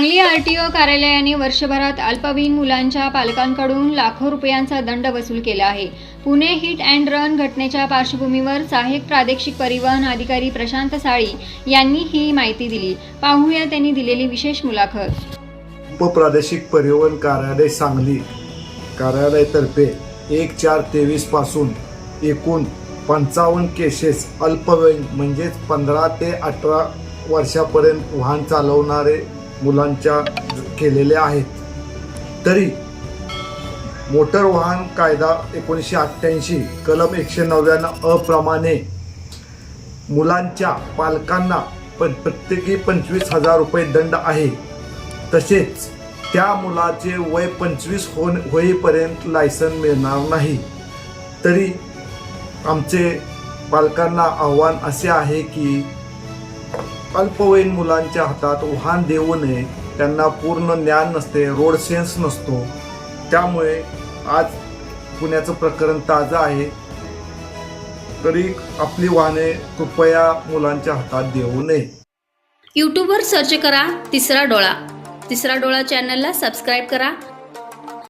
Sangli RTO कार्यालयाने वर्षभरात अल्पवयीन मुलांच्या पालकांकडून लाखो रुपयांचा दंड वसूल केला आहे. पुणे हिट अँड रन घटनेच्या पार्श्वभूमीवर सहाय्यक प्रादेशिक परिवहन अधिकारी प्रशांत साळी यांनी ही माहिती दिली. पाहूया त्यांनी दिलेली विशेष मुलाखत. उपप्रादेशिक परिवहन कार्यालय सांगली कार्यालयातर्फे एक चार तेवीसपासून एकूण पंचावन्न केसेस अल्पवयीन म्हणजेच पंधरा ते अठरा वर्षापर्यंत वाहन चालवणारे मुलांच्या केलेले आहेत. तरी मोटर वाहन कायदा एकोणीसशे अठ्ठ्याऐंशी कलम एकशे नव्याण्णव अप्रमाणे मुलांच्या पालकांना पण प्रत्येकी पंचवीस हजार रुपये दंड आहे. तसेच त्या मुलाचे वय पंचवीस हो होईपर्यंत लायसन मिळणार नाही. तरी आमचे पालकांना आव्हान असे आहे की अल्पवयीन मुलांच्या हातात वाहन देऊ नये त्यांना पूर्ण ज्ञान नसते रोड सेन्स नसतो. त्यामुळे आज पुण्याचं प्रकरण ताजं आहे. तरी आपली वाहने कृपया मुलांच्या हातात देऊ नये. यूट्यूबवर सर्च करा तिसरा डोळा. तिसरा डोळा चॅनलला सबस्क्राईब करा.